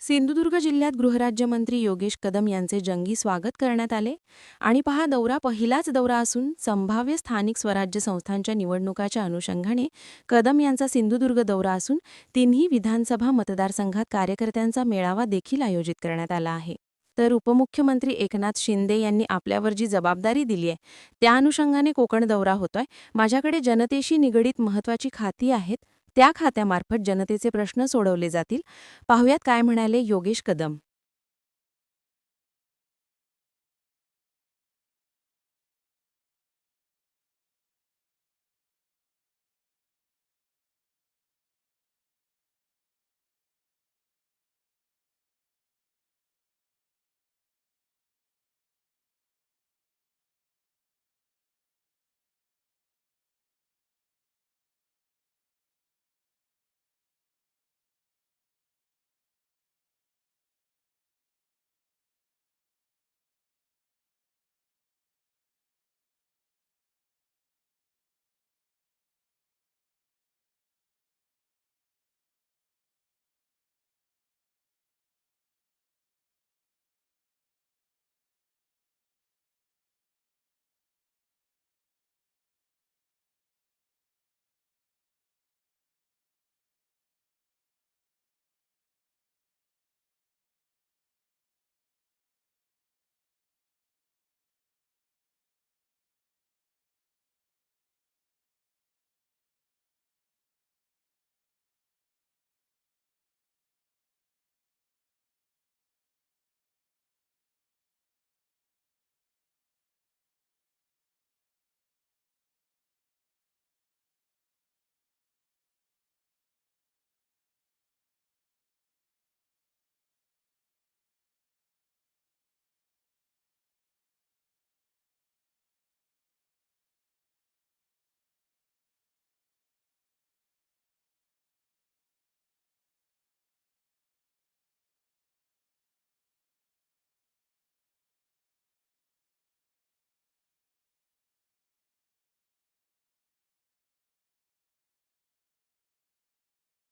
सिंधुदुर्ग जिल्ह्यात गृहराज्यमंत्री योगेश कदम यांचे जंगी स्वागत करण्यात आले. आणि पहा दौरा पहिलाच दौरा असून संभाव्य स्थानिक स्वराज्य संस्थांच्या निवडणुकाच्या अनुषंगाने कदम यांचा सिंधुदुर्ग दौरा असून तिन्ही विधानसभा मतदारसंघात कार्यकर्त्यांचा मेळावा देखील आयोजित करण्यात आला आहे. तर उपमुख्यमंत्री एकनाथ शिंदे यांनी आपल्यावर जी जबाबदारी दिली आहे त्या अनुषंगाने कोकण दौरा होतोय. माझ्याकडे जनतेशी निगडीत महत्वाची खाती आहेत. त्या खात्यामार्फत जनतेचे प्रश्न सोडवले जातील. पाहुयात काय म्हणाले योगेश कदम.